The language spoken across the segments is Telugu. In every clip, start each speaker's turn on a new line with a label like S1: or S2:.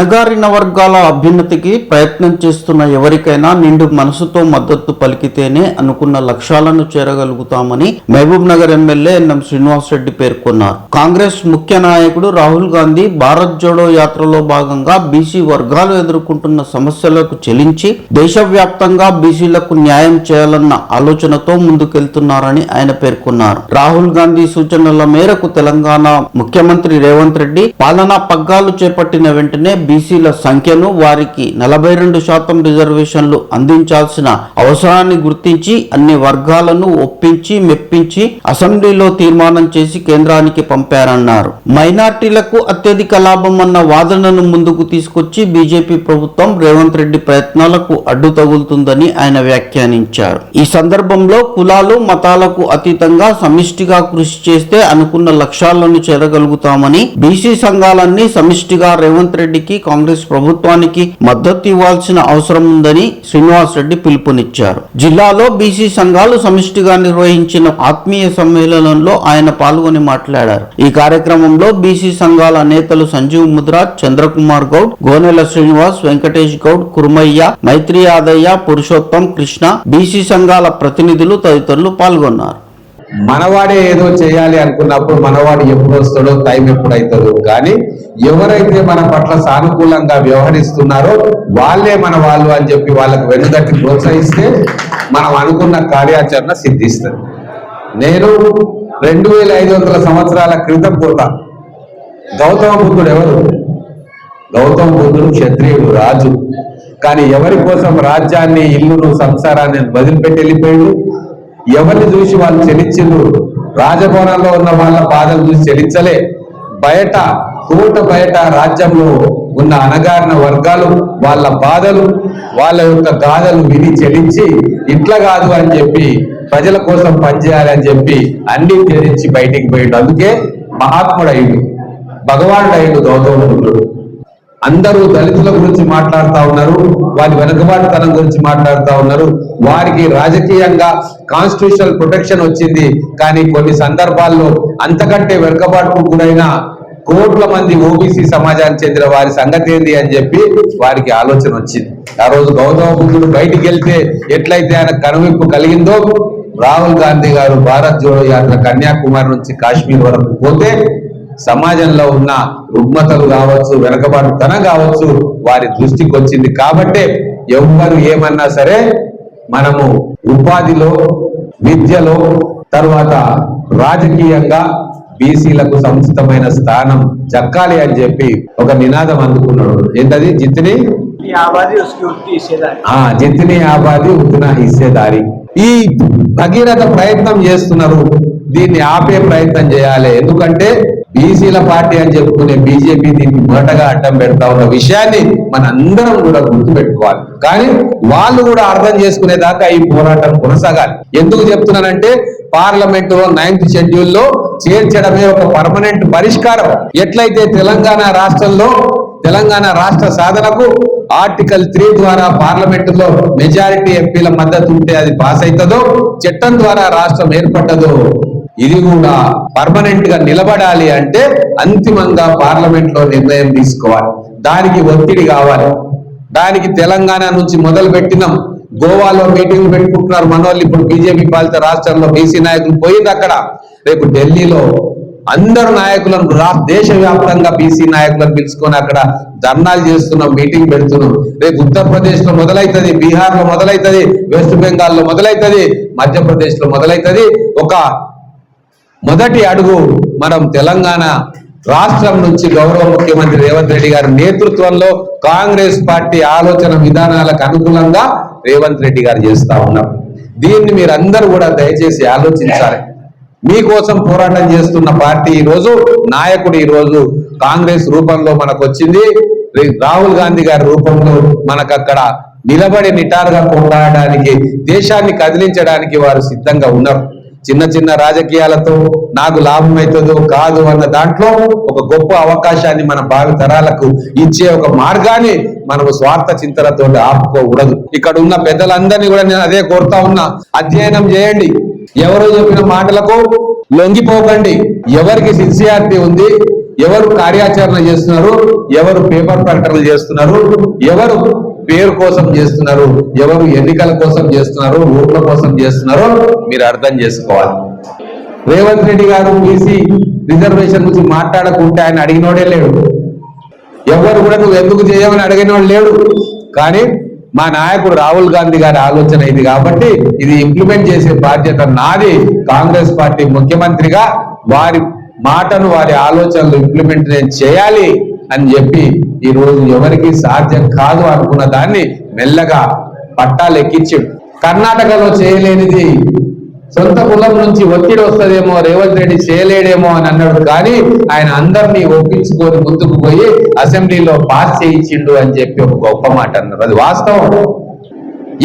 S1: అణగారిన వర్గాల అభ్యున్నతికి ప్రయత్నం చేస్తున్న ఎవరికైనా నిండు మనసుతో మద్దతు పలికితేనే అనుకున్న లక్ష్యాలను చేరగలుగుతామని మహబూబ్ నగర్ ఎమ్మెల్యే ఎన్ఎం శ్రీనివాసరెడ్డి పేర్కొన్నారు. కాంగ్రెస్ ముఖ్య నాయకుడు రాహుల్ గాంధీ భారత్ జోడో యాత్రలో భాగంగా బీసీ వర్గాలు ఎదుర్కొంటున్న సమస్యలకు చెలించి దేశవ్యాప్తంగా బీసీలకు న్యాయం చేయాలన్న ఆలోచనతో ముందుకెళ్తున్నారని ఆయన పేర్కొన్నారు. రాహుల్ గాంధీ సూచనల మేరకు తెలంగాణ ముఖ్యమంత్రి రేవంత్ రెడ్డి పాలనా పగ్గాలు చేపట్టిన వెంటనే బీసీల సంఖ్యను వారికి నలభై రెండు శాతం రిజర్వేషన్లు అందించాల్సిన అవసరాన్ని గుర్తించి అన్ని వర్గాలను ఒప్పించి మెప్పించి అసెంబ్లీలో తీర్మానం చేసి కేంద్రానికి పంపారన్నారు. మైనార్టీలకు అత్యధిక లాభం అన్న వాదనను ముందుకు తీసుకొచ్చి బీజేపీ ప్రభుత్వం రేవంత్ రెడ్డి ప్రయత్నాలకు అడ్డు తగులుతుందని ఆయన వ్యాఖ్యానించారు. ఈ సందర్భంలో కులాలు మతాలకు అతీతంగా సమిష్టిగా కృషి చేస్తే అనుకున్న లక్ష్యాలను చేరగలుగుతామని బీసీ సంఘాలన్నీ సమిష్టిగా రేవంత్ రెడ్డికి కాంగ్రెస్ ప్రభుత్వానికి మద్దతు ఇవ్వాల్సిన అవసరం ఉందని శ్రీనివాస్ రెడ్డి పిలుపునిచ్చారు. జిల్లాలో బీసీ సంఘాలు సమిష్టిగా నిర్వహించిన ఆత్మీయ సమ్మేళనంలో ఆయన పాల్గొని మాట్లాడారు. ఈ కార్యక్రమంలో బీసీ సంఘాల నేతలు సంజీవ్ ముద్రాజ్ చంద్రకుమార్ గౌడ్ గోనెల శ్రీనివాస్ వెంకటేష్ గౌడ్ కురుమయ్య మైత్రి యాదయ్య పురుషోత్తం కృష్ణ బీసీ సంఘాల ప్రతినిధులు తదితరులు పాల్గొన్నారు.
S2: మనవాడే ఏదో చేయాలి అనుకున్నప్పుడు మనవాడు ఎప్పుడు వస్తాడో టైం ఎప్పుడైతుందో కానీ ఎవరైతే మన పట్ల సానుకూలంగా వ్యవహరిస్తున్నారో వాళ్ళే మన వాళ్ళు అని చెప్పి వాళ్ళకు వెనుదట్టి ప్రోత్సహిస్తే మనం అనుకున్న కార్యాచరణ సిద్ధిస్తుంది. నేను రెండు వేల ఐదు వందల సంవత్సరాల క్రితం పోతా గౌతమ బుద్ధుడు ఎవరు? గౌతమ బుద్ధుడు క్షత్రియుడు రాజు. కానీ ఎవరి కోసం రాజ్యాన్ని ఇల్లును సంసారాన్ని వదిలిపెట్టి వెళ్ళిపోయాడు? ఎవరిని చూసి వాళ్ళు చెలించరు రాజభవనంలో ఉన్న వాళ్ళ బాధలు చూసి చెలించలే బయట కోట బయట రాజ్యంలో ఉన్న అణగారిన వర్గాలు వాళ్ళ బాధలు వాళ్ళ యొక్క గాథలు విని చెలించి ఇట్లా కాదు అని చెప్పి ప్రజల కోసం పనిచేయాలి అని చెప్పి అన్ని తెరించి బయటికి పోయిండు. అందుకే మహాత్ముడు అయ్యిండు భగవానుడు అయ్యిండు గౌతమ బుద్ధుడు అందరూ దళితుల గురించి మాట్లాడుతా ఉన్నారు వారి వెనుకబాటుతనం గురించి మాట్లాడుతా ఉన్నారు. వారికి రాజకీయంగా కాన్స్టిట్యూషనల్ ప్రొటెక్షన్ వచ్చింది. కానీ కొన్ని సందర్భాల్లో అంతకంటే వెనుకబాటుకు గురైన కోట్ల మంది ఓబీసీ సమాజానికి చెందిన వారి సంగతి ఏంది అని చెప్పి వారికి ఆలోచన వచ్చింది. ఆ రోజు గౌతమ బుద్ధుడు బయటికి వెళ్తే ఎట్లయితే ఆయన కనువిప్పు కలిగిందో రాహుల్ గాంధీ గారు భారత్ జోడో యాత్ర కన్యాకుమారి నుంచి కాశ్మీర్ వరకు పోతే సమాజంలో ఉన్న రుగ్మతలు కావచ్చు వెనకబాటుతనం కావచ్చు వారి దృష్టికి వచ్చింది. కాబట్టే ఎవ్వరు ఏమన్నా సరే మనము ఉపాధిలో విద్యలో తర్వాత రాజకీయంగా బీసీలకు సముచితమైన స్థానం చక్కాలి అని చెప్పి ఒక నినాదం అందుకున్నాడు. ఏంటది? జితిని జితిని ఆబాది ఉత్తిన ఇసేదారి ఈ భగీరథ ప్రయత్నం చేస్తున్నారు. దీన్ని ఆపే ప్రయత్నం చేయాలి. ఎందుకంటే బీసీల పార్టీ అని చెప్పుకునే బీజేపీ దీన్ని మొదటగా అడ్డం పెడతా ఉన్న విషయాన్ని మన అందరం కూడా గుర్తుపెట్టుకోవాలి. కానీ వాళ్ళు కూడా అర్థం చేసుకునేదాకా ఈ పోరాటం కొనసాగాలి. ఎందుకు చెప్తున్నానంటే పార్లమెంట్లో నైన్త్ షెడ్యూల్లో చేర్చడమే ఒక పర్మనెంట్ పరిష్కారం. ఎట్లయితే తెలంగాణ రాష్ట్రంలో తెలంగాణ రాష్ట్ర సాధనకు ఆర్టికల్ త్రీ ద్వారా పార్లమెంట్లో మెజారిటీ ఎంపీల మద్దతు ఉంటే అది పాస్ అవుతుందో చట్టం ద్వారా రాష్ట్రం ఏర్పడ్డదో ఇది కూడా పర్మనెంట్గా నిలబడాలి అంటే అంతిమంగా పార్లమెంట్లో నిర్ణయం తీసుకోవాలి. దానికి ఒత్తిడి కావాలి. దానికి తెలంగాణ నుంచి మొదలు పెట్టినాం గోవాలో మీటింగ్ పెట్టుకుంటున్నారు మనోళ్ళు. ఇప్పుడు బీజేపీ పాలిత రాష్ట్రంలో బీసీ నాయకులు పోయింది అక్కడ. రేపు ఢిల్లీలో అందరు నాయకులను రా దేశవ్యాప్తంగా బీసీ నాయకులను పిలుచుకొని అక్కడ ధర్నాలు చేస్తున్నాం మీటింగ్ పెడుతున్నాం. రేపు ఉత్తరప్రదేశ్లో మొదలైతుంది బీహార్లో మొదలైతుంది వెస్ట్ బెంగాల్లో మొదలైతది మధ్యప్రదేశ్లో మొదలైతుంది. ఒక మొదటి అడుగు మనం తెలంగాణ రాష్ట్రం నుంచి గౌరవ ముఖ్యమంత్రి రేవంత్ రెడ్డి గారి నేతృత్వంలో కాంగ్రెస్ పార్టీ ఆలోచన విధానాలకు అనుకూలంగా రేవంత్ రెడ్డి గారు చేస్తా ఉన్నారు. దీన్ని మీరందరూ కూడా దయచేసి ఆలోచించాలి. మీకోసం పోరాటం చేస్తున్న పార్టీ ఈ రోజు నాయకుడు ఈ రోజు కాంగ్రెస్ రూపంలో మనకు వచ్చింది రాహుల్ గాంధీ గారి రూపంలో మనకు అక్కడ నిలబడి నిటారుగా కొట్లాడడానికి దేశాన్ని కదిలించడానికి వారు సిద్ధంగా ఉన్నారు. చిన్న చిన్న రాజకీయాలతో నాకు లాభం అవుతుందో కాదు అన్న దాంట్లో ఒక గొప్ప అవకాశాన్ని మన భావి తరాలకు ఇచ్చే ఒక మార్గాన్ని మనం స్వార్థ చింతనతో ఆపుకోకూడదు. ఇక్కడ ఉన్న పెద్దలందరినీ కూడా నేను అదే కోరుతా ఉన్నా. అధ్యయనం చేయండి. ఎవరు చెప్పిన మాటలకు లొంగిపోకండి. ఎవరికి సిన్సియారిటీ ఉంది ఎవరు కార్యాచరణ చేస్తున్నారు ఎవరు పేపర్ ప్రకటనలు చేస్తున్నారు ఎవరు పేరు కోసం చేస్తున్నారు ఎవరు ఎన్నికల కోసం చేస్తున్నారు ఓట్ల కోసం చేస్తున్నారో మీరు అర్థం చేసుకోవాలి. రేవంత్ రెడ్డి గారు బీసీ రిజర్వేషన్ గురించి మాట్లాడకుంటే ఆయన అడిగినోడే లేడు. ఎవరు కూడా నువ్వు ఎందుకు చేయమని అడిగినోడు లేడు. కానీ మా నాయకుడు రాహుల్ గాంధీ గారి ఆలోచన ఇది కాబట్టి ఇది ఇంప్లిమెంట్ చేసే బాధ్యత నాది. కాంగ్రెస్ పార్టీ ముఖ్యమంత్రిగా వారి మాటను వారి ఆలోచనలు ఇంప్లిమెంట్ నేను చేయాలి అని చెప్పి ఈ రోజు ఎవరికి సాధ్యం కాదు అనుకున్న దాన్ని మెల్లగా పట్టాలు ఎక్కించాడు. కర్ణాటకలో చేయలేనిది సొంత కులం నుంచి ఒత్తిడి వస్తుందేమో రేవంత్ రెడ్డి చేయలేడేమో అని అన్నాడు. కానీ ఆయన అందరినీ ఒప్పించుకొని ముందుకు పోయి అసెంబ్లీలో పాస్ చేయించిండు అని చెప్పి ఒక గొప్ప మాట అన్నారు. అది వాస్తవం.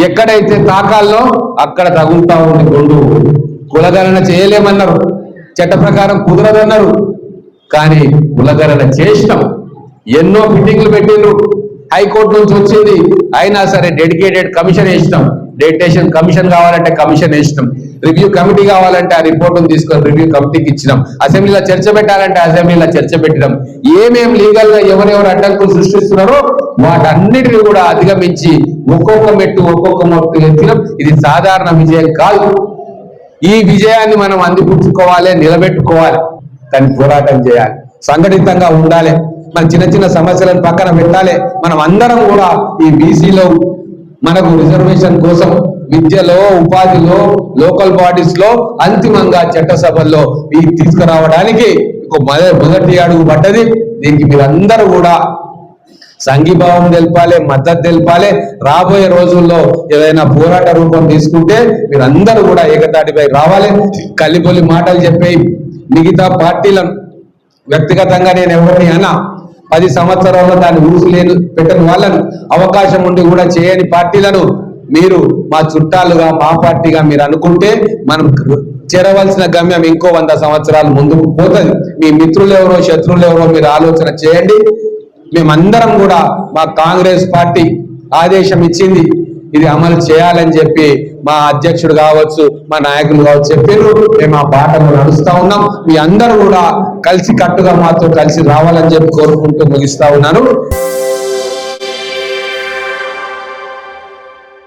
S2: ఎక్కడైతే తాకాల్లో అక్కడ తగులుతా ఉంది గుండు కులగణన చేయలేమన్నారు. చట్ట ప్రకారం కుదరదన్నారు. కానీ కులగణన చేసినాం. ఎన్నో ఫిట్టింగ్లు పెట్టిండ్రు. హైకోర్టు నుంచి వచ్చింది. అయినా సరే డెడికేటెడ్ కమిషన్ వేసినాం. డెడిటేషన్ కమిషన్ కావాలంటే కమిషన్ వేసినాం. రివ్యూ కమిటీ కావాలంటే ఆ రిపోర్ట్ తీసుకొని రివ్యూ కమిటీకి ఇచ్చినాం. అసెంబ్లీలో చర్చ పెట్టాలంటే అసెంబ్లీలో చర్చ పెట్టినాం. ఏమేం లీగల్గా ఎవరెవరు అడ్డంకులు సృష్టిస్తున్నారో వాటన్నిటిని కూడా అధిగమించి ఒక్కొక్క మెట్టు ఒక్కొక్క మెట్టు ఎత్తినాం. ఇది సాధారణ విజయం కాదు. ఈ విజయాన్ని మనం అందిపుచ్చుకోవాలి నిలబెట్టుకోవాలి. కానీ పోరాటం చేయాలి. సంఘటితంగా ఉండాలి. మన చిన్న చిన్న సమస్యలను పక్కన పెట్టాలి. మనం అందరం కూడా ఈ బీసీలో మనకు రిజర్వేషన్ కోసం విద్యలో ఉపాధిలో లోకల్ బాడీస్లో అంతిమంగా చట్టసభల్లో ఈ తీసుకురావడానికి ఒక మొదటి అడుగు పడ్డది. దీనికి మీరందరూ కూడా సంఘీభావం తెలపాలి మద్దతు తెలపాలి. రాబోయే రోజుల్లో ఏదైనా పోరాట రూపం తీసుకుంటే మీరందరూ కూడా ఏకతాటిపై రావాలి. కలిపొలి మాటలు చెప్పి మిగతా పార్టీలను వ్యక్తిగతంగా నేను ఎవరిని అన్నా పది సంవత్సరాల్లో దాన్ని ఊసి లేని పెట్టని వాళ్ళను అవకాశం ఉండి కూడా చేయని పార్టీలను మీరు మా చుట్టాలుగా మా పార్టీగా మీరు అనుకుంటే మనం చేరవలసిన గమ్యం ఇంకో వంద సంవత్సరాలు ముందుకు పోతుంది. మీ మిత్రులు ఎవరో శత్రువులు ఎవరో మీరు ఆలోచన చేయండి. మేమందరం కూడా మా కాంగ్రెస్ పార్టీ ఆదేశం ఇచ్చింది. ఇది అమలు చేయాలని చెప్పి మా అధ్యక్షుడు కావచ్చు మా నాయకులు కావచ్చు చెప్పారు. మేము ఆ బాటలో నడుస్తా ఉన్నాం. మీ అందరూ కూడా కలిసి కట్టుగా మాతో కలిసి రావాలని చెప్పి కోరుకుంటూ ముగిస్తా ఉన్నాను.